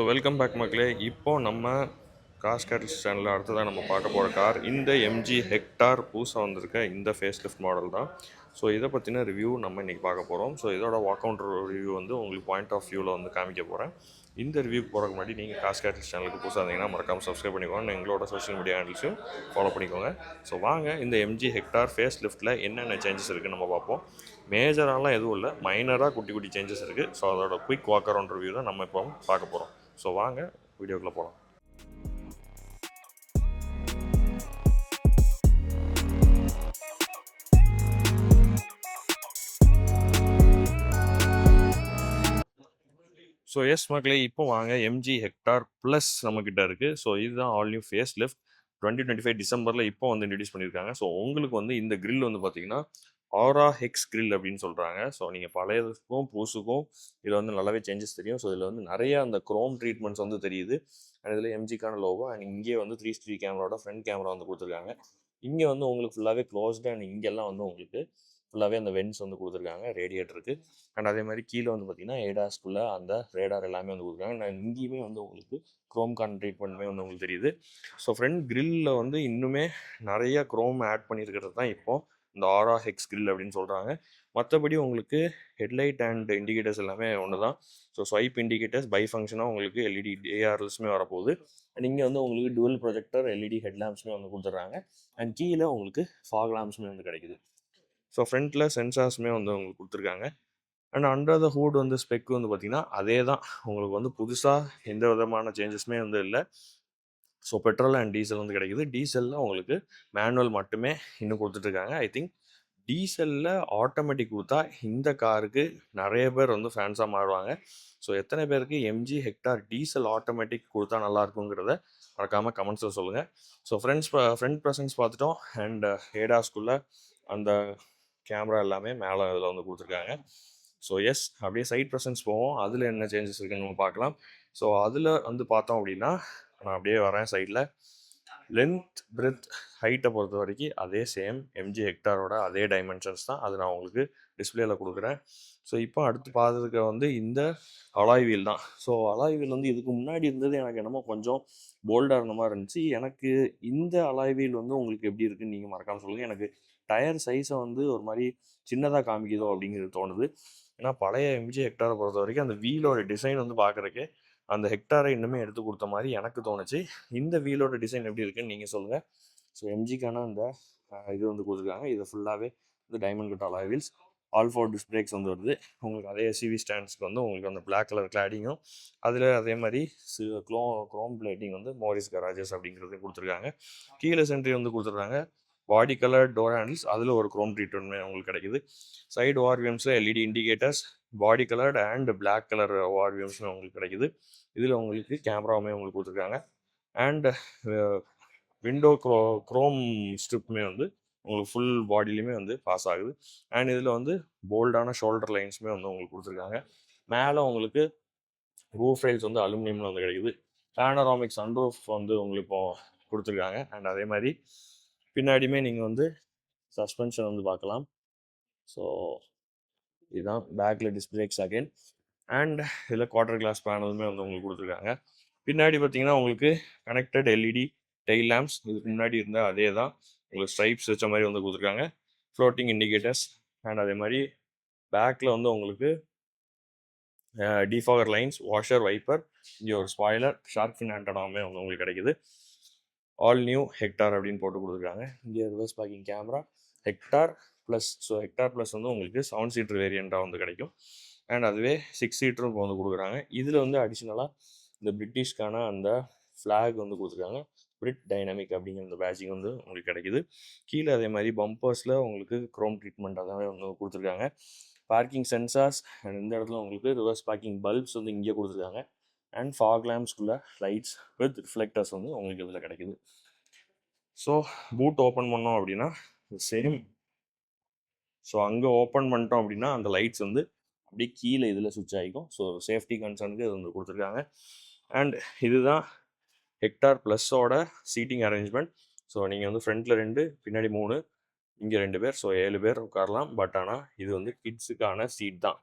So welcome back மக்களே. இப்போது நம்ம காஸ் கேட்டல்ஸ் சேனலில் அடுத்ததாக நம்ம பார்க்க போகிற கார் இந்த எம்ஜி ஹெக்டார் புதுசாக வந்திருக்க இந்த ஃபேஸ் லிஃப்ட் மாடல் தான். ஸோ இதை பற்றின ரிவ்யூ நம்ம இன்றைக்கி பார்க்க போகிறோம் ஸோ இதோட வாக் அவுண்ட் ரிவ்யூ வந்து உங்களுக்கு பாயிண்ட் ஆஃப் வியூவில் வந்து காமிக்க போகிறேன் இந்த ரிவ்யூக்கு போகிறக்கு முன்னாடி நீங்கள் காஸ் கேட்டல்ஸ் சேனலுக்கு புதுசாக இருந்தீங்கன்னா மறக்காமல் சப்ஸ்கிரைப் பண்ணிக்கோங்க. எங்களோட சோஷியல் மீடியா ஹேண்டில்ஸையும் ஃபாலோ பண்ணிக்கோங்க. ஸோ வாங்க இந்த எம்ஜி ஹெக்டார் ஃபேஸ் லிஃப்ட்டில் என்னென்ன சேஞ்சஸ் இருக்குன்னு நம்ம பார்ப்போம். மேஜராலாம் எதுவும் இல்லை. மைனராக குட்டி குட்டி சேஞ்சஸ் இருக்குது ஸோ அதோட குயிக் வாக் அரவுண்ட் ரிவ்யூ தான் நம்ம இப்போ பார்க்க போகிறோம் ஸோ வாங்க வீடியோக்குள்ளே போகலாம் ஸோ எஸ் மக்களே இப்போ வாங்க எம்ஜி ஹெக்டார் ப்ளஸ் நம்மக்கிட்ட இருக்குது ஸோ இதுதான் all new face lift twenty twenty five டிசம்பரில் இப்போ வந்து இன்ட்ரடியூஸ் பண்ணியிருக்காங்க. ஸோ உங்களுக்கு வந்து இந்த grill வந்து பார்த்தீங்கன்னா ஆரா ஹெக்ஸ் கிரில் அப்படின்னு சொல்கிறாங்க ஸோ நீங்கள் பழையதுக்கும் புதுசுக்கும் இதில் வந்து நல்லாவே சேஞ்சஸ் தெரியும். ஸோ இதில் வந்து நிறைய அந்த க்ரோம் ட்ரீட்மெண்ட்ஸ் வந்து தெரியுது. அண்ட் இதில் எம்ஜிக்கான லோகோ அண்ட் இங்கே வந்து த்ரீ ஸ்ட்ரீ கேமராவோட ஃப்ரண்ட் கேமரா வந்து கொடுத்துருக்காங்க. இங்கே வந்து உங்களுக்கு ஃபுல்லாகவே க்ளோஸ்டு அண்ட் இங்கெல்லாம் வந்து உங்களுக்கு ஃபுல்லாகவே அந்த வென்ஸ் வந்து கொடுத்துருக்காங்க. ரேடியேட்டருக்கு அண்ட் அதே மாதிரி கீழே வந்து பார்த்தீங்கன்னா ஏடாஸ்குள்ளே அந்த ரேடார் எல்லாமே வந்து கொடுத்துருக்காங்க. நான் இங்கேயுமே வந்து உங்களுக்கு க்ரோம் கான் ட்ரீட்மெண்ட்டுமே வந்து உங்களுக்கு தெரியுது. ஸோ ஃப்ரண்ட் கிரில்லில் வந்து இன்னுமே நிறைய க்ரோம் ஆட் பண்ணியிருக்கிறது தான் இப்போது இந்த ஆரா ஹெக்ஸ் கிரில் அப்படின்னு சொல்கிறாங்க மற்றபடி உங்களுக்கு ஹெட்லைட் அண்ட் இண்டிகேட்டர்ஸ் எல்லாமே ஒன்று தான் ஸோ ஸ்வைப் இண்டிகேட்டர்ஸ் பை ஃபங்க்ஷனாக உங்களுக்கு எல்இடி ஏஆர்எல்ஸுமே வரப்போகுது. அண்ட் இங்கே வந்து உங்களுக்கு டுவல் ப்ரொஜெக்டர் எல்இடி ஹெட் லேம்ப்ஸுமே வந்து கொடுத்துட்றாங்க அண்ட் கீழே உங்களுக்கு ஃபாக் லேம்ப்ஸுமே வந்து கிடைக்குது. ஸோ ஃப்ரண்ட்டில் சென்சார்ஸுமே வந்து உங்களுக்கு கொடுத்துருக்காங்க. அண்ட் அண்டர் த ஹூட் வந்து ஸ்பெக் வந்து பார்த்திங்கன்னா அதே தான் உங்களுக்கு வந்து புதுசாக எந்த விதமான சேஞ்சஸுமே வந்து இல்லை. ஸோ பெட்ரோல் அண்ட் டீசல் வந்து கிடைக்குது. டீசலில் உங்களுக்கு மேனுவல் மட்டுமே இன்னும் கொடுத்துட்ருக்காங்க ஐ திங்க் டீசலில் ஆட்டோமேட்டிக் கொடுத்தா இந்த காருக்கு நிறைய பேர் வந்து ஃபேன்ஸாக மாறுவாங்க. ஸோ எத்தனை பேருக்கு எம்ஜி ஹெக்டார் டீசல் ஆட்டோமேட்டிக் கொடுத்தா நல்லா இருக்குங்கிறத மறக்காமல் கமெண்ட்ஸில் சொல்லுங்கள் ஸோ ஃப்ரெண்ட்ஸ் ஃப்ரெண்ட் ப்ரெசன்ஸ் பார்த்துட்டோம். அண்ட் ஏடாஸ்குள்ளே அந்த கேமரா எல்லாமே மேலே இதில் வந்து கொடுத்துருக்காங்க. ஸோ எஸ் அப்படியே சைட் ப்ரெசன்ஸ் போவோம். அதில் என்ன சேஞ்சஸ் இருக்குன்னு நம்ம பார்க்கலாம். ஸோ அதில் வந்து பார்த்தோம் அப்படின்னா நான் அப்படியே வரேன் சைடில் லென்த் பிரெத் ஹைட்டை பொறுத்த வரைக்கும் அதே சேம் எம்ஜி ஹெக்டாரோட அதே டைமென்ஷன்ஸ் தான். அது நான் உங்களுக்கு டிஸ்பிளேயில் கொடுக்குறேன். ஸோ இப்போ அடுத்து பார்த்ததுக்கு வந்து இந்த அலாய் வீல் தான். ஸோ அலாய் வீல் வந்து இதுக்கு முன்னாடி இருந்தது எனக்கு என்னமோ கொஞ்சம் போல்டாக இருந்த மாதிரி இருந்துச்சு. எனக்கு இந்த அலாய் வீல் வந்து உங்களுக்கு எப்படி இருக்குன்னு நீங்கள் மறக்காமல் சொல்லுங்கள் எனக்கு டயர் சைஸை வந்து ஒரு மாதிரி சின்னதாக காமிக்குதோ அப்படிங்கிறது தோணுது. ஏன்னா பழைய எம்ஜி ஹெக்டாரை பொறுத்த வரைக்கும் அந்த வீலோட டிசைன் வந்து பார்க்குறக்கே அந்த ஹெக்டாரை இன்னுமே எடுத்து கொடுத்த மாதிரி எனக்கு தோணுச்சு. இந்த வீலோட டிசைன் எப்படி இருக்குன்னு நீங்கள் சொல்லுங்கள் ஸோ எம்ஜிக்கான அந்த இது வந்து கொடுத்துருக்காங்க. இது ஃபுல்லாகவே இந்த diamond cut alloy wheels all four disc brakes வந்து வருது. உங்களுக்கு அதே சிவி ஸ்டாண்ட்ஸ்க்கு வந்து உங்களுக்கு அந்த பிளாக் கலர் கிளாடிங்கும் அதில் அதே மாதிரி க்ளோ க்ரோம் பிளேட்டிங் வந்து மோரிஸ் கராஜஸ் அப்படிங்கிறது கொடுத்துருக்காங்க. கீழே சென்ட்ரி வந்து கொடுத்துருக்காங்க. பாடி கலர் டோர் ஹேண்டில்ஸ் அதில் ஒரு க்ரோம் ட்ரீட்மெண்ட் உங்களுக்கு கிடைக்குது. Side ஓஆர்விஎம்ஸில் LED indicators body coloured and black colour ஓஆர்விஎம்ஸுமே உங்களுக்கு கிடைக்குது. இதில் உங்களுக்கு கேமராவுமே உங்களுக்கு கொடுத்துருக்காங்க. அண்ட் விண்டோ க்ரோ க்ரோம் ஸ்ட்ரிப்புமே வந்து உங்களுக்கு ஃபுல் பாடிலையுமே வந்து பாஸ் ஆகுது. அண்ட் இதில் வந்து போல்டான ஷோல்டர் லைன்ஸுமே வந்து உங்களுக்கு கொடுத்துருக்காங்க. மேலே உங்களுக்கு ரூஃப் ரைல்ஸ் வந்து அலுமினியமில் வந்து கிடைக்குது. பேனராமிக் சன்ரூஃப் வந்து உங்களுக்கு இப்போ கொடுத்துருக்காங்க. அண்ட் அதே மாதிரி பின்னாடியுமே நீங்கள் வந்து சஸ்பென்ஷன் வந்து பார்க்கலாம். ஸோ இதுதான் பேக்கில் டிஸ்க் பிரேக்ஸ் அண்ட் இதில் குவார்டர் கிளாஸ் பேனலுமே வந்து உங்களுக்கு கொடுத்துருக்காங்க. பின்னாடி பார்த்தீங்கன்னா உங்களுக்கு கனெக்டட் எல்இடி டெயில் லேம்ப்ஸ் இதுக்கு முன்னாடி இருந்தால் அதே தான் உங்களுக்கு ஸ்ட்ரைப்ஸ் வச்ச மாதிரி வந்து கொடுத்துருக்காங்க. ஃப்ளோட்டிங் இண்டிகேட்டர்ஸ் அண்ட் அதே மாதிரி பேக்கில் வந்து உங்களுக்கு டிஃபாகர் லைன்ஸ் வாஷர் வைப்பர் இங்கே ஒரு ஸ்பாய்லர் ஷார்க் ஃபின் ஆண்டனாமே வந்து உங்களுக்கு கிடைக்குது. ஆல் நியூ ஹெக்டார் அப்படின்னு போட்டு கொடுத்துருக்காங்க. இங்கே reverse parking camera Hector plus so Hector plus வந்து உங்களுக்கு செவன் சீட்டர் வேரியண்ட்டாக வந்து கிடைக்கும். அண்ட் அதுவே சிக்ஸ் சீட்டரும் இப்போ வந்து கொடுக்குறாங்க. இதில் வந்து அடிஷ்னலாக இந்த பிரிட்டிஷ்க்கான அந்த ஃப்ளாக் வந்து கொடுத்துருக்காங்க. பிரிட் டைனமிக் அப்படிங்கிற அந்த பேட்சிங் வந்து உங்களுக்கு கிடைக்குது. கீழே அதே மாதிரி பம்பர்ஸில் உங்களுக்கு க்ரோம் ட்ரீட்மெண்ட் அதாவே வந்து கொடுத்துருக்காங்க. பார்க்கிங் சென்சார்ஸ் அண்ட் இந்த இடத்துல உங்களுக்கு ரிவர்ஸ் பார்க்கிங் பல்ப்ஸ் வந்து இங்கே கொடுத்துருக்காங்க. அண்ட் ஃபாக் லேம்ப்ஸ்குள்ளே லைட்ஸ் வித் ரிஃப்ளெக்டர்ஸ் வந்து உங்களுக்கு இதில் கிடைக்குது. ஸோ பூட் ஓப்பன் பண்ணோம் அப்படின்னா சேம் ஸோ அங்கே ஓப்பன் பண்ணிட்டோம் அப்படின்னா அந்த லைட்ஸ் வந்து அப்படியே கீழே இதில் சுவிட்ச் ஆகிக்கும். ஸோ சேஃப்டி கன்சர்னுக்கு இது வந்து கொடுத்துருக்காங்க. அண்ட் இதுதான் ஹெக்டார் ப்ளஸ்ஸோட சீட்டிங் அரேஞ்ச்மெண்ட். ஸோ நீங்கள் வந்து ஃப்ரண்ட்டில் ரெண்டு பின்னாடி மூணு இங்கே ரெண்டு பேர். ஸோ ஏழு பேர் உட்காரலாம். பட் ஆனால் இது வந்து கிட்ஸுக்கான சீட் தான்.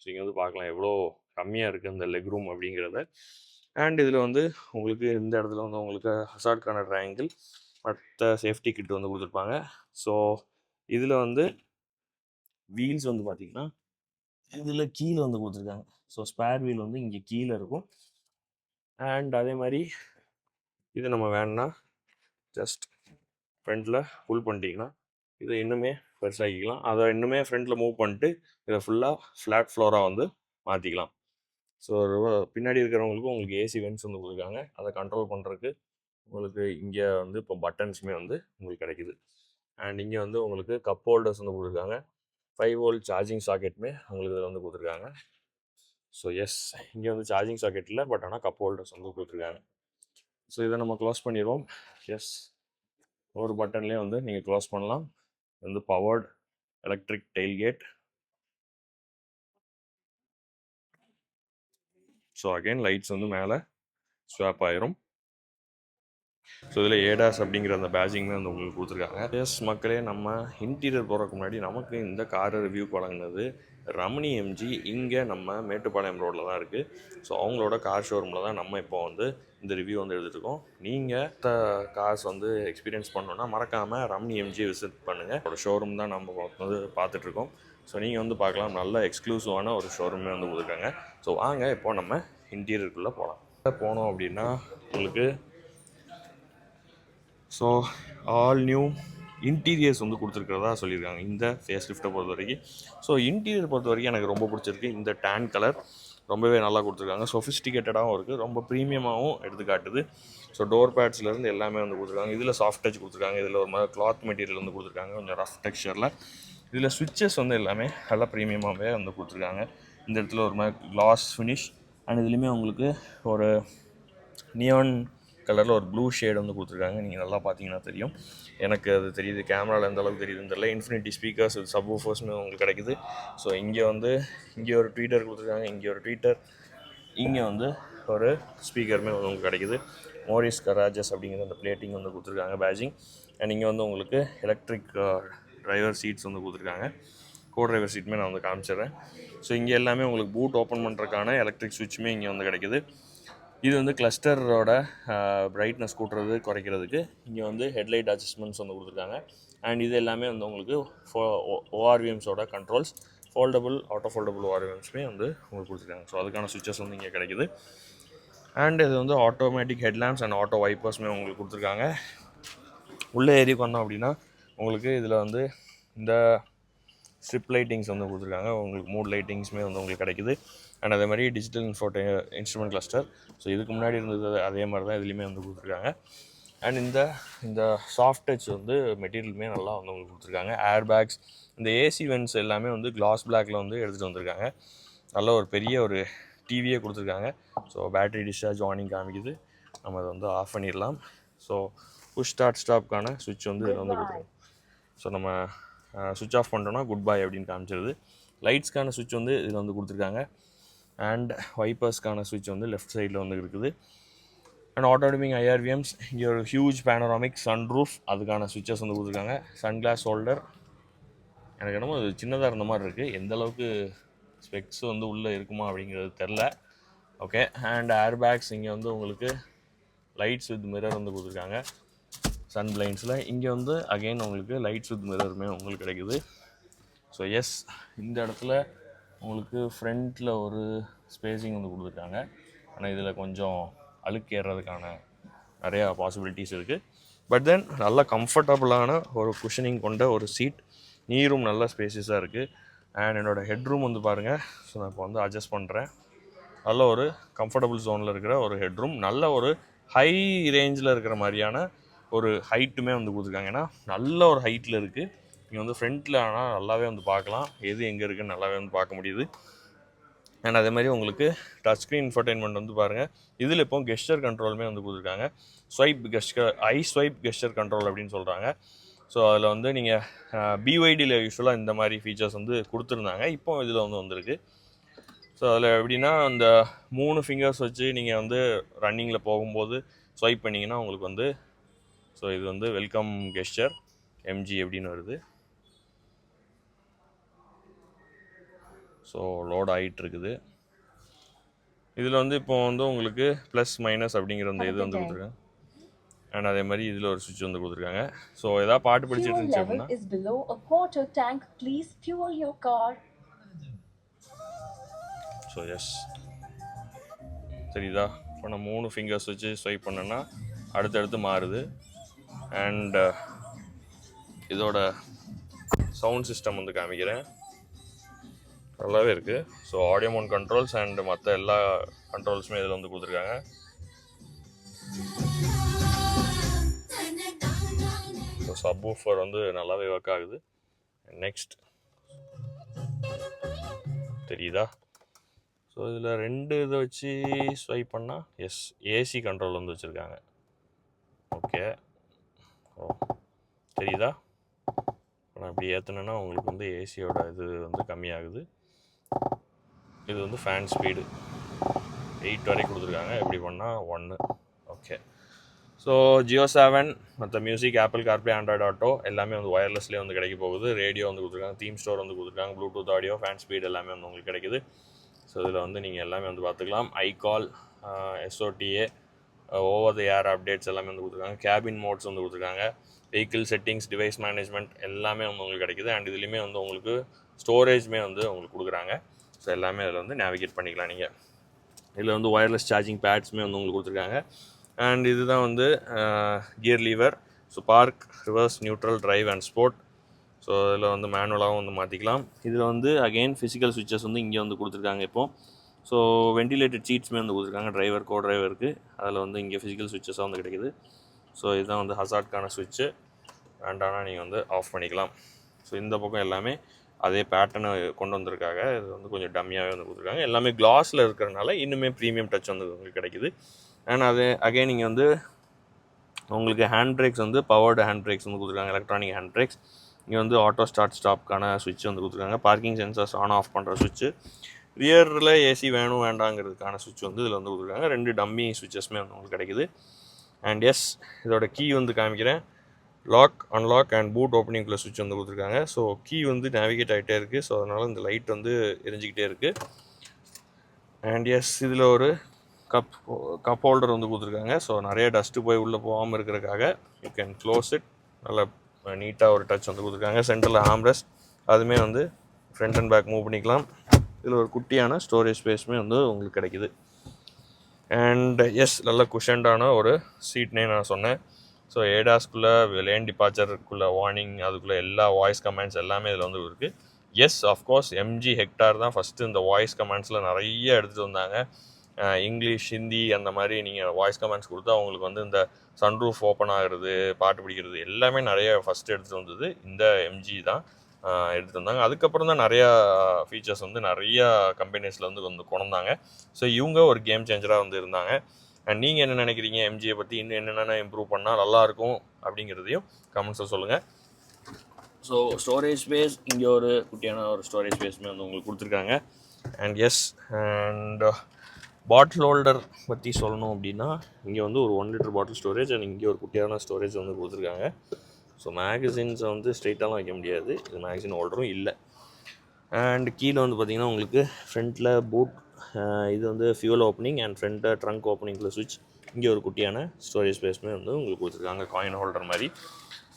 ஸோ இங்கே வந்து பார்க்கலாம் எவ்வளோ கம்மியாக இருக்குது இந்த லெக் ரூம் அப்படிங்கிறத. அண்ட் இதில் வந்து உங்களுக்கு இந்த இடத்துல வந்து உங்களுக்கு ஹசார்ட்கான ட்ரையாங்கிள் மற்ற சேஃப்டி கிட் வந்து கொடுத்துருப்பாங்க. ஸோ இதில் வந்து வீல்ஸ் வந்து பார்த்தீங்கன்னா இதில் கீழே வந்து கொடுத்துருக்காங்க. ஸோ ஸ்பேர் வீல் வந்து இங்கே கீழே இருக்கும். அண்ட் அதே மாதிரி இது நம்ம வேணும்னா ஜஸ்ட் ஃப்ரண்ட்டில் புல் பண்ணிட்டீங்கன்னா இதை இன்னுமே பெருசாக்கிக்கலாம். அதை இன்னுமே ஃப்ரண்ட்டில் மூவ் பண்ணிட்டு இதை ஃபுல்லாக ஃப்ளாட் ஃப்ளோராக வந்து மாற்றிக்கலாம் ஸோ பின்னாடி இருக்கிறவங்களுக்கு உங்களுக்கு ஏசி வென்ஸ் வந்து கொடுத்துருக்காங்க அதை கண்ட்ரோல் பண்ணுறதுக்கு உங்களுக்கு இங்கே வந்து இப்போ பட்டன்ஸுமே வந்து உங்களுக்கு கிடைக்குது. அண்ட் இங்கே வந்து உங்களுக்கு கப் ஹோல்டர்ஸ் வந்து கொடுத்துருக்காங்க ஃபைவ் வோல்ட் சார்ஜிங் சாக்கெட்டுமே உங்களுக்கு இதில் வந்து கொடுத்துருக்காங்க. ஸோ எஸ் இங்கே வந்து சார்ஜிங் சாக்கெட் இல்லை பட் ஆனால் கப் ஹோல்டர்ஸ் வந்து கொடுத்துருக்காங்க. ஸோ இதை நம்ம க்ளோஸ் பண்ணிடுவோம். எஸ் ஒரு பட்டன்லேயே வந்து நீங்கள் க்ளோஸ் பண்ணலாம். வந்து powered electric tailgate so again lights வந்து மேலே ஸ்வாப் ஆயிரும். ஸோ இதில் ஏடாஸ் அப்படிங்கிற அந்த பேஜிங்மே வந்து உங்களுக்கு கொடுத்துருக்காங்க. எஸ் மக்களே நம்ம இன்டீரியர் போகிறதுக்கு முன்னாடி நமக்கு இந்த காரை ரிவ்யூ வழங்கினது ரமணி எம்ஜி இங்கே நம்ம மேட்டுப்பாளையம் ரோட்டில் தான் இருக்குது ஸோ அவங்களோட கார் ஷோரூமில் தான் நம்ம இப்போ வந்து இந்த ரிவ்யூ வந்து எடுத்துருக்கோம் நீங்கள் கார்ஸ் வந்து எக்ஸ்பீரியன்ஸ் பண்ணணுன்னா மறக்காமல் ரமணி எம்ஜி விசிட் பண்ணுங்கள் அவரோட ஷோரூம் தான் நம்ம வந்து பார்த்துட்ருக்கோம் ஸோ நீங்கள் வந்து பார்க்கலாம். நல்ல எக்ஸ்க்ளூசிவான ஒரு ஷோரூமே வந்து கொடுத்துருக்காங்க. ஸோ வாங்க இப்போ நம்ம இன்டீரியருக்குள்ளே போகலாம் போனோம் அப்படின்னா உங்களுக்கு ஸோ ஆல் நியூ இன்டீரியர்ஸ் வந்து கொடுத்துருக்கிறதா சொல்லியிருக்காங்க. இந்த ஃபேஸ் லிஃப்ட்டை பொறுத்த வரைக்கும் ஸோ இன்டீரியர் பொறுத்த வரைக்கும் எனக்கு ரொம்ப பிடிச்சிருக்கு. இந்த டேன் கலர் ரொம்பவே நல்லா கொடுத்துருக்காங்க. சொஃபிஸ்டிகேட்டடாகவும் இருக்குது ரொம்ப ப்ரீமியமாகவும் எடுத்து காட்டுது. ஸோ டோர் பேட்ஸ்லேருந்து எல்லாமே வந்து கொடுத்துருக்காங்க. இதில் சாஃப்ட் டச் கொடுத்துருக்காங்க. இதில் ஒரு மாதிரி கிளாத் மெட்டீரியல் வந்து கொடுத்துருக்காங்க. கொஞ்சம் ரஃப் டெக்ஸ்சரில் இதில் சுவிட்சஸ் வந்து எல்லாமே நல்லா ப்ரீமியமாகவே வந்து கொடுத்துருக்காங்க. இந்த இடத்துல ஒரு மாதிரி கிளாஸ் ஃபினிஷ் அண்ட் இதுலேயுமே உங்களுக்கு ஒரு நியான் கலரில் ஒரு ப்ளூ ஷேட் வந்து கொடுத்துருக்காங்க. நீங்கள் நல்லா பார்த்தீங்கன்னா தெரியும். எனக்கு அது தெரியுது. கேமராவில் எந்த அளவுக்கு தெரியுதுன்னு தெரியல. இன்ஃபினிட்டி ஸ்பீக்கர்ஸ் சப் ஊஃபர்ஸ்னு உங்களுக்கு கிடைக்குது. ஸோ இங்கே வந்து இங்கே ஒரு ட்வீட்டர் கொடுத்துருக்காங்க. இங்கே ஒரு ட்வீட்டர் இங்கே வந்து ஒரு ஸ்பீக்கருமே வந்து உங்களுக்கு கிடைக்குது. மோரிஸ் கராஜஸ் அப்படிங்கிற அந்த பிளேட்டிங் வந்து கொடுத்துருக்காங்க பேஜிங் அண்ட் இங்கே வந்து உங்களுக்கு எலக்ட்ரிக் டிரைவர் சீட்ஸ் வந்து கொடுத்துருக்காங்க. கோ டிரைவர் சீட்டுமே நான் வந்து காமிச்சிடுறேன். ஸோ இங்கே எல்லாமே உங்களுக்கு பூட் ஓப்பன் பண்ணுறதுக்கான எலக்ட்ரிக் சுவிட்சுமே இங்கே வந்து கிடைக்குது. இது வந்து கிளஸ்டரோட பிரைட்னஸ் கூட்டுறது குறைக்கிறதுக்கு இங்கே வந்து ஹெட்லைட் அட்ஜஸ்ட்மெண்ட்ஸ் வந்து கொடுத்துருக்காங்க. அண்ட் இது எல்லாமே வந்து உங்களுக்கு ஃபோ ஓஆர்விஎம்ஸோட கண்ட்ரோல்ஸ் ஃபோல்டபுள் ஆட்டோ ஃபோல்டபுள் ஓஆர்விஎம்ஸுமே வந்து உங்களுக்கு கொடுத்துருக்காங்க. ஸோ அதுக்கான சுவிச்சஸ் வந்து இங்கே கிடைக்குது. அண்ட் இது வந்து ஆட்டோமேட்டிக் ஹெட்லாம்ப்ஸ் அண்ட் ஆட்டோ வைப்பர்ஸுமே உங்களுக்கு கொடுத்துருக்காங்க. உள்ளே ஏறி வந்தோம் அப்படின்னா உங்களுக்கு இதில் வந்து இந்த ஸ்ட்ரிப் லைட்டிங்ஸ் வந்து கொடுத்துருக்காங்க. உங்களுக்கு மூட் லைட்டிங்ஸுமே வந்து உங்களுக்கு கிடைக்குது. அண்ட் அதே மாதிரி டிஜிட்டல் இன்ஃபோட்டே இன்ஸ்ட்ருமெண்ட் கிளஸ்டர் ஸோ இதுக்கு முன்னாடி இருந்தது அதே மாதிரி தான் இதுலேயுமே வந்து கொடுத்துருக்காங்க. அண்ட் இந்த இந்த சாஃப்ட் டச் வந்து மெட்டீரியலுமே நல்லா வந்து உங்களுக்கு கொடுத்துருக்காங்க. ஏர் பேக்ஸ் இந்த ஏசி வென்ட்ஸ் எல்லாமே வந்து கிளாஸ் பிளாக்ல வந்து எடுத்துகிட்டு வந்திருக்காங்க. நல்ல ஒரு பெரிய ஒரு டிவியே கொடுத்துருக்காங்க. ஸோ பேட்டரி டிஸ்சார்ஜ் வார்னிங் காமிக்குது. நம்ம அதை வந்து ஆஃப் பண்ணிடலாம். ஸோ புஷ் ஸ்டார்ட் ஸ்டாப்க்கான சுவிட்ச் வந்து இதில் வந்து கொடுத்துருக்கோம். ஸோ நம்ம சுவிட்ச் ஆஃப் பண்ணிட்டோம்னா குட் பை அப்படின்னு காமிச்சிருது. லைட்ஸ்க்கான சுவிட்ச் வந்து இதில் வந்து கொடுத்துருக்காங்க. அண்ட் வைப்பர்ஸ்க்கான சுவிட்ச் வந்து லெஃப்ட் சைடில் வந்து இருக்குது. அண்ட் ஆட்டோடமிங் ஐஆர்விஎம்ஸ் இங்கே ஒரு ஹியூஜ் பேனராமிக் சன் ரூஃப் அதுக்கான சுவிச்சஸ் வந்து கொடுத்துருக்காங்க. சன் கிளாஸ் ஹோல்டர் எனக்கு என்னமோ அது சின்னதாக இருந்த மாதிரி இருக்குது எந்த அளவுக்கு ஸ்பெக்ஸ் வந்து உள்ளே இருக்குமா அப்படிங்கிறது தெரில ஓகே அண்ட் ஏர் பேக்ஸ் இங்கே வந்து உங்களுக்கு லைட்ஸ் வித் மிரர் வந்து கொடுத்துருக்காங்க. சன் பிளைன்ஸில் இங்கே வந்து அகெயின் உங்களுக்கு லைட்ஸ் வித் மிரருமே உங்களுக்கு கிடைக்குது. ஸோ எஸ் இந்த இடத்துல உங்களுக்கு ஃப்ரண்ட்டில் ஒரு ஸ்பேஸிங் வந்து கொடுத்துருக்காங்க. ஆனால் இதில் கொஞ்சம் அழுக்கு ஏறுறதுக்கான நிறையா பாசிபிலிட்டிஸ் இருக்குது பட் தென் நல்லா கம்ஃபர்டபுளான ஒரு குஷனிங் கொண்ட ஒரு சீட் நீரும் நல்ல ஸ்பேசியஸாக இருக்குது அண்ட் என்னோடய ஹெட் ரூம் வந்து பாருங்கள் ஸோ நான் இப்போ வந்து அட்ஜஸ்ட் பண்ணுறேன் நல்ல ஒரு கம்ஃபர்டபுள் ஜோனில் இருக்கிற ஒரு ஹெட் ரூம் நல்ல ஒரு ஹை ரேஞ்சில் இருக்கிற மாதிரியான ஒரு ஹைட்டுமே வந்து கொடுத்துருக்காங்க. ஏன்னா நல்ல ஒரு ஹைட்டில் இருக்குது நீங்கள் வந்து ஃப்ரண்ட்டில் ஆனால் நல்லாவே வந்து பார்க்கலாம். எது எங்கே இருக்குன்னு நல்லாவே வந்து பார்க்க முடியுது. அண்ட் அதே மாதிரி உங்களுக்கு டச் ஸ்க்ரீன் இன்ஃபர்டைன்மெண்ட் வந்து பாருங்கள் இதில் இப்போ கெஸ்டர் கண்ட்ரோலுமே வந்து கொடுத்துருக்காங்க. Swipe gesture I swipe gesture control அப்படின்னு சொல்கிறாங்க ஸோ அதில் வந்து நீங்கள் பிஒய்டியில் யூஸ்வலாக இந்த மாதிரி ஃபீச்சர்ஸ் வந்து கொடுத்துருந்தாங்க. இப்போ இதில் வந்து வந்திருக்கு. ஸோ அதில் எப்படின்னா அந்த மூணு ஃபிங்கர்ஸ் வச்சு நீங்கள் வந்து ரன்னிங்கில் போகும்போது ஸ்வைப் பண்ணிங்கன்னா உங்களுக்கு வந்து ஸோ இது வந்து வெல்கம் கெஸ்டர் எம்ஜி அப்படின்னு வருது. ஸோ லோட் ஆகிட்டு இருக்குது இதில் வந்து இப்போ வந்து உங்களுக்கு ப்ளஸ் மைனஸ் அப்படிங்கிற அந்த இது வந்து. கொடுத்துருக்காங்க. அண்ட் அதே மாதிரி இதில் ஒரு சுவிட்ச் வந்து கொடுத்துருக்காங்க. ஸோ ஏதாவது பாட்டு படிச்சுட்டு இருந்துச்சு அப்படின்னா? is below a quarter tank. Please fuel your car. So as தெரியுதா இப்போ நான் மூணு ஃபிங்கர்ஸ் வச்சு ஸ்வைப் பண்ணேன்னா அடுத்தடுத்து மாறுது. அண்ட் இதோட சவுண்ட் சிஸ்டம் வந்து காமிக்கிறேன். நல்லாவே இருக்குது ஸோ ஆடியோ மோன் கண்ட்ரோல்ஸ் அண்ட் மற்ற எல்லா கண்ட்ரோல்ஸுமே இதில் வந்து கொடுத்துருக்காங்க. ஸோ சப் வந்து நல்லாவே ஒர்க் ஆகுது. நெக்ஸ்ட் தெரியுதா? ஸோ இதில் ரெண்டு இதை வச்சு ஸ்வைப் பண்ணால் எஸ் ஏசி கண்ட்ரோல் வந்து வச்சுருக்காங்க. ஓகே ஓ தெரியுதா? இப்போ நான் இப்படி ஏற்றுனேன்னா உங்களுக்கு வந்து ஏசியோட இது வந்து கம்மியாகுது. இது வந்து ஃபேன் ஸ்பீடு எயிட் வரை கொடுத்துருக்காங்க. எப்படி பண்ணால் ஒன்று ஓகே ஸோ ஜியோ செவன் மற்ற music Apple CarPlay Android auto எல்லாமே வந்து ஒயர்லெஸ்லேயே வந்து கிடைக்க போகுது. ரேடியோ வந்து கொடுத்துருக்காங்க. தீம் ஸ்டோர் வந்து கொடுத்துருக்காங்க. ப்ளூடூத் ஆடியோ ஃபேன் ஸ்பீட் எல்லாமே வந்து உங்களுக்கு கிடைக்குது. ஸோ இதில் வந்து நீங்கள் எல்லாமே வந்து பார்த்துக்கலாம். ஐகால் எஸ்ஓடிஏ ஓவர் த ஏர் அப்டேட்ஸ் எல்லாமே வந்து கொடுத்துருக்காங்க. கேபின் மோட்ஸ் வந்து கொடுத்துருக்காங்க. வெஹிக்கிள் செட்டிங்ஸ் டிவைஸ் மேனேஜ்மெண்ட் எல்லாமே வந்து உங்களுக்கு கிடைக்குது. அண்ட் இதுலேயுமே வந்து உங்களுக்கு ஸ்டோரேஜ்மே வந்து உங்களுக்கு கொடுக்குறாங்க. ஸோ எல்லாமே அதில் வந்து நேவிகேட் பண்ணிக்கலாம் நீங்கள் இதில் வந்து ஒயர்லெஸ் சார்ஜிங் பேட்ஸுமே வந்து உங்களுக்கு கொடுத்துருக்காங்க. அண்ட் இதுதான் வந்து gear lever so park reverse neutral drive and sport so இதில் வந்து மேனுவலாகவும் வந்து மாற்றிக்கலாம் இதில் வந்து அகெயின் ஃபிசிக்கல் சுவிச்சஸ் வந்து இங்கே வந்து கொடுத்துருக்காங்க இப்போது ஸோ வென்டிலேட்டட் சீட்ஸுமே வந்து கொடுத்துருக்காங்க. டிரைவர் கோ டிரைவருக்கு அதில் வந்து இங்கே ஃபிசிக்கல் சுவிச்சஸாக வந்து கிடைக்குது. ஸோ இதுதான் வந்து ஹசார்ட்கான சுவிட்சு வேண்டானா நீங்கள் வந்து ஆஃப் பண்ணிக்கலாம். ஸோ இந்த பக்கம் எல்லாமே அதே பேட்டர்னை கொண்டு வந்திருக்காங்க. இது வந்து கொஞ்சம் டம்மியாகவே வந்து கொடுத்துருக்காங்க. எல்லாமே கிளாஸில் இருக்கிறனால இன்னுமே ப்ரீமியம் டச் வந்து உங்களுக்கு கிடைக்குது. அண்ட் அது அகைன் நீங்கள் வந்து உங்களுக்கு ஹேண்ட் பிரேக்ஸ் வந்து பவர்டு ஹேண்ட் பிரேக்ஸ் வந்து கொடுத்துருக்காங்க. எலக்ட்ரானிக் ஹேண்ட் பிரேக்ஸ் இங்கே வந்து ஆட்டோ ஸ்டார்ட் ஸ்டாப்க்கான சுவிட்ச் வந்து கொடுத்துருக்காங்க. பார்க்கிங் சென்சர்ஸ் ஆன் ஆஃப் பண்ணுற சுவிட்சு ரியரில் ஏசி வேணும் வேண்டாங்கிறதுக்கான சுவிட்ச் வந்து இதில் வந்து கொடுத்துருக்காங்க. ரெண்டு டம்மி சுவிட்சஸ்மே வந்து உங்களுக்கு கிடைக்குது. அண்ட் எஸ் இதோட கீ வந்து காமிக்கிறேன். Lock unlock and boot opening சுவிட்ச் வந்து கொடுத்துருக்காங்க. ஸோ கீ வந்து நேவிகேட் ஆகிட்டே இருக்குது ஸோ அதனால் இந்த லைட் வந்து எரிஞ்சிக்கிட்டே இருக்குது அண்ட் எஸ் இதில் ஒரு கப் கப் ஹோல்டர் வந்து கொடுத்துருக்காங்க. ஸோ நிறைய டஸ்ட்டு போய் உள்ளே போகாமல் இருக்கிறதுக்காக யூ கேன் க்ளோஸ் இட் நல்லா நீட்டாக ஒரு டச் வந்து கொடுத்துருக்காங்க. சென்டரில் ஆம்ரஸ் அதுவுமே வந்து ஃப்ரண்ட் அண்ட் பேக் மூவ் பண்ணிக்கலாம். இதில் ஒரு குட்டியான ஸ்டோரேஜ் ஸ்பேஸுமே வந்து உங்களுக்கு கிடைக்குது. அண்ட் எஸ் நல்ல குஷன்டான ஒரு சீட்னே நான் சொன்னேன். ஸோ ஏடாஸ்குள்ளே லேன் டிபார்ச்சருக்குள்ளே வார்னிங் அதுக்குள்ளே எல்லா வாய்ஸ் கமெண்ட்ஸ் எல்லாமே இதில் வந்து இருக்குது yes of course MG Hector தான் ஃபஸ்ட்டு இந்த வாய்ஸ் கமெண்ட்ஸில் நிறைய எடுத்துகிட்டு வந்தாங்க. இங்கிலீஷ் ஹிந்தி அந்த மாதிரி நீங்கள் வாய்ஸ் கமெண்ட்ஸ் கொடுத்தா அவங்களுக்கு வந்து இந்த சன்ரூஃப் ஓப்பன் ஆகிறது பாட்டு பிடிக்கிறது எல்லாமே நிறைய ஃபஸ்ட்டு எடுத்துகிட்டு வந்தது இந்த எம்ஜி தான். எடுத்து எடுத்துகிட்டு வந்தாங்க. அதுக்கப்புறம் தான் நிறையா ஃபீச்சர்ஸ் வந்து நிறையா கம்பெனிஸில் வந்து வந்து கொண்டாங்க ஸோ இவங்க ஒரு கேம் சேஞ்சராக வந்து இருந்தாங்க. அண்ட் நீங்கள் என்ன நினைக்கிறீங்க? எம்ஜியை பற்றி இன்னும் என்னென்ன இம்ப்ரூவ் பண்ணால் நல்லாயிருக்கும் அப்படிங்கிறதையும் கமெண்ட்ஸில் சொல்லுங்கள் ஸோ ஸ்டோரேஜ் ஸ்பேஸ் இங்கே ஒரு குட்டியான ஒரு ஸ்டோரேஜ் ஸ்பேஸுமே வந்து உங்களுக்கு கொடுத்துருக்காங்க. And as and uh, bottle holder பற்றி சொல்லணும் அப்படின்னா இங்கே வந்து ஒரு one litre bottle storage and இங்கே ஒரு குட்டியான ஸ்டோரேஜ் வந்து கொடுத்துருக்காங்க. ஸோ மேகசின்ஸை வந்து ஸ்ட்ரெயிட்டாலாம் வைக்க முடியாது. இது மேகசின் ஹோல்டரும் இல்லை. அண்ட் கீழே வந்து பார்த்திங்கன்னா உங்களுக்கு ஃப்ரண்ட்டில் பூட் இது வந்து fuel opening and front trunk ஓப்பனிங்கில் சுவிட்ச் இங்கே ஒரு குட்டியான ஸ்டோரேஜ் ஸ்பேஸ்மே வந்து உங்களுக்கு கொடுத்துருக்காங்க காயின் ஹோல்டர் மாதிரி.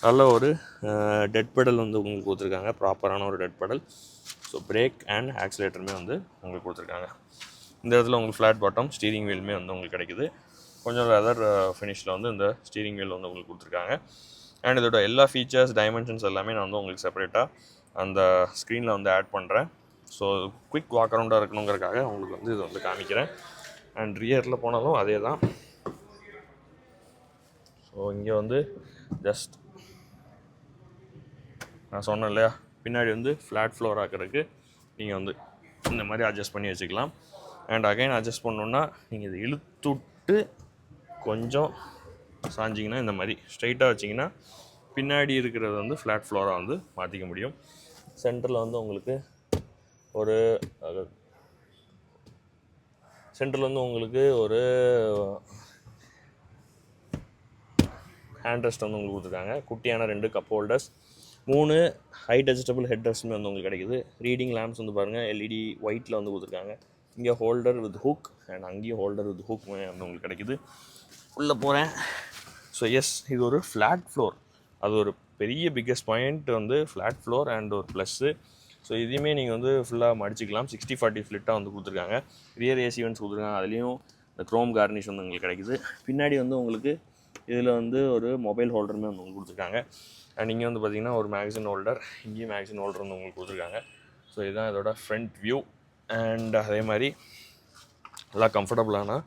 நல்ல ஒரு டெட் பெடல் வந்து உங்களுக்கு கொடுத்துருக்காங்க ப்ராப்பரான ஒரு dead pedal so brake and ஆக்சிலேட்டருமே வந்து உங்களுக்கு கொடுத்துருக்காங்க. இந்த இடத்துல உங்களுக்கு ஃப்ளாட் பாட்டம் ஸ்டீரிங் வீலுமே வந்து உங்களுக்கு கிடைக்குது. கொஞ்சம் லெதர் ஃபினிஷில் வந்து இந்த ஸ்டீரிங் வீல் வந்து உங்களுக்கு கொடுத்துருக்காங்க. அண்ட் இதோட எல்லா ஃபீச்சர்ஸ் டைமென்ஷன்ஸ் எல்லாமே நான் வந்து உங்களுக்கு செப்பரேட்டாக அந்த ஸ்க்ரீனில் வந்து ஆட் பண்ணுறேன் ஸோ குயிக் வாக் அரவுண்டாக இருக்கணுங்கிறதுக்காக உங்களுக்கு வந்து இது வந்து காமிக்கிறேன். அண்ட் ரியரில் போனாலும் அதே தான் ஸோ இங்கே வந்து ஜஸ்ட் நான் சொன்னேன் இல்லையா? பின்னாடி வந்து ஃப்ளாட் ஃப்ளோர் ஆக்கிறதுக்கு நீங்கள் வந்து இந்த மாதிரி அட்ஜஸ்ட் பண்ணி வச்சுக்கலாம். அண்ட் அகைன் அட்ஜஸ்ட் பண்ணோன்னா நீங்கள் இதை இழுத்துட்டு கொஞ்சம் சாஞ்சிங்கன்னா இந்த மாதிரி ஸ்ட்ரைட்டாக வச்சிங்கன்னா பின்னாடி இருக்கிறது வந்து ஃப்ளாட் ஃப்ளோராக வந்து மாற்றிக்க முடியும். சென்டரில் வந்து உங்களுக்கு ஒரு சென்டரில் வந்து உங்களுக்கு ஒரு ஹேண்ட் ரெஸ்ட் வந்து உங்களுக்கு கொடுத்துருக்காங்க. குட்டியான ரெண்டு கப் ஹோல்டர்ஸ் மூணு ஹை டெஜிட்டபிள் ஹெட் ரெஸ்ட்டுமே வந்து உங்களுக்கு கிடைக்குது. ரீடிங் லேம்ப்ஸ் வந்து பாருங்கள் எல்இடி ஒயிட்டில் வந்து கொடுத்துருக்காங்க. இங்கே ஹோல்டர் வித் ஹூக் அண்ட் அங்கேயும் ஹோல்டர் வித் ஹூக்குமே வந்து உங்களுக்கு கிடைக்குது. உள்ளே போகிறேன் ஸோ எஸ் இது ஒரு ஃப்ளாட் ஃப்ளோர் அது ஒரு பெரிய பிக்கஸ்ட் பாயிண்ட் வந்து ஃப்ளாட் ஃப்ளோர் அண்ட் ஒரு ப்ளஸ்ஸு ஸோ இதையுமே நீங்கள் வந்து ஃபுல்லாக மடிச்சிக்கலாம். சிக்ஸ்டி ஃபார்ட்டி ஃப்ளிட்டாக வந்து கொடுத்துருக்காங்க. ரியர் ஏசி வந்து கொடுத்துருக்காங்க. அதுலேயும் இந்த க்ரோம் கார்னிஷ் வந்து உங்களுக்கு கிடைக்குது. பின்னாடி வந்து உங்களுக்கு இதில் வந்து ஒரு மொபைல் ஹோல்டருமே வந்து உங்களுக்கு கொடுத்துருக்காங்க. அண்ட் இங்கே வந்து பார்த்தீங்கன்னா ஒரு மேக்சின் ஹோல்டர் இங்கேயும் மேக்சின் ஹோல்டர் வந்து உங்களுக்கு கொடுத்துருக்காங்க. ஸோ இதுதான் இதோட ஃப்ரண்ட் வியூ அண்ட் அதே மாதிரி நல்லா கம்ஃபர்டபுளான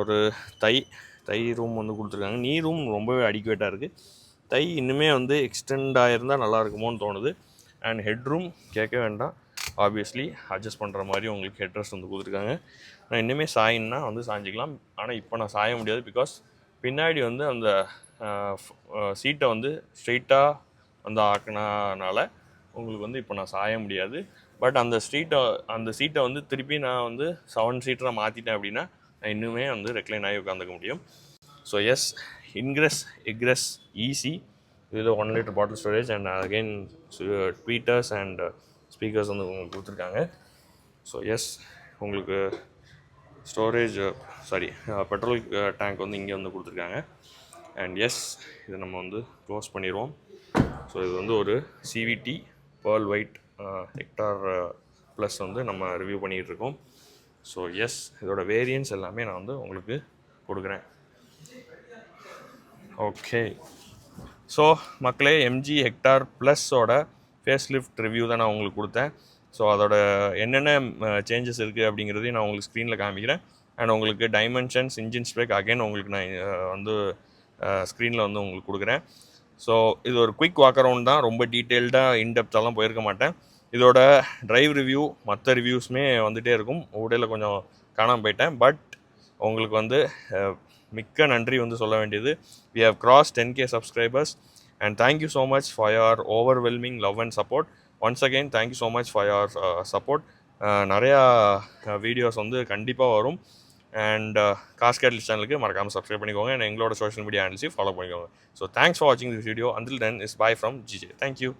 ஒரு தை தை ரூம் வந்து கொடுத்துருக்காங்க. நீ ரூம் ரொம்பவே அடிக்குவேட்டாக இருக்குது தை இன்னுமே வந்து எக்ஸ்டெண்ட் ஆகிருந்தால் நல்லா இருக்குமோன்னு தோணுது. அண்ட் ஹெட் ரூம் கேட்க வேண்டாம். ஆப்வியஸ்லி அட்ஜஸ்ட் பண்ணுற மாதிரி உங்களுக்கு ஹெட் ரெஸ்ட் வந்து கொடுத்துருக்காங்க. நான் இன்னுமே சாயின்னா வந்து சாய்ஞ்சிக்கலாம் ஆனால் இப்போ நான் சாய முடியாது பிகாஸ் பின்னாடி வந்து அந்த சீட்டை வந்து ஸ்ட்ரெயிட்டாக வந்து ஆக்கினானால உங்களுக்கு வந்து இப்போ நான் சாய முடியாது. பட் அந்த ஸ்ட்ரீட்டை அந்த சீட்டை வந்து திருப்பி நான் வந்து செவன் சீட்டராக மாற்றிட்டேன் அப்படின்னா நான் இன்னுமே வந்து ரெக்ளைன் ஆகி உட்காந்துக்க முடியும். So as ingress egress easy இதில் one litre bottle storage and again tweeters and speakers வந்து உங்களுக்கு கொடுத்துருக்காங்க. ஸோ எஸ் உங்களுக்கு ஸ்டோரேஜ் சாரி பெட்ரோல் டேங்க் வந்து இங்கே வந்து கொடுத்துருக்காங்க. அண்ட் எஸ் இதை நம்ம வந்து க்ளோஸ் பண்ணிடுவோம். ஸோ இது வந்து ஒரு CVT pearl white Hector plus வந்து நம்ம ரிவ்யூ பண்ணிகிட்டு இருக்கோம் ஸோ எஸ் இதோட வேரியன்ஸ் எல்லாமே நான் வந்து உங்களுக்கு கொடுக்குறேன். ஓகே ஸோ மக்களே எம்ஜி ஹெக்டார் ப்ளஸ்ஸோட ஃபேஸ் லிஃப்ட் ரிவ்யூ தான் நான் உங்களுக்கு கொடுத்தேன். ஸோ அதோட என்னென்ன சேஞ்சஸ் இருக்குது அப்படிங்கிறதையும் நான் உங்களுக்கு ஸ்க்ரீனில் காமிக்கிறேன். அண்ட் உங்களுக்கு டைமென்ஷன்ஸ் இன்ஜின் ஸ்பெக் அகைன் உங்களுக்கு நான் வந்து ஸ்க்ரீனில் வந்து உங்களுக்கு கொடுக்குறேன். ஸோ இது ஒரு குயிக் வாக் அரவுண்ட் தான். ரொம்ப டீட்டெயில்டாக இன்டெப்த்தாலாம் போயிருக்க மாட்டேன். இதோட டிரைவ் ரிவ்யூ மற்ற ரிவ்யூஸுமே வந்துகிட்டே இருக்கும். உடையில் கொஞ்சம் காணாமல் போயிட்டேன். பட் உங்களுக்கு வந்து மிக்க நன்றி வந்து சொல்ல வேண்டியது. We have cross ten K subscribers and thank you so much for your overwhelming love and support once again thank you so much for your support நிறையா வீடியோஸ் வந்து கண்டிப்பாக வரும். அண்ட் காஸ் கேட்லிஸ் சேனலுக்கு மறக்காமல் சப்ஸ்கிரைப் பண்ணிக்கோங்க. அண்ட் எங்களோட social media ஹேண்டில்ஸையும் follow பண்ணிக்கோங்க. ஸோ தேங்க்ஸ் ஃபார் வாட்சிங் this video until then is bye from GJ thank you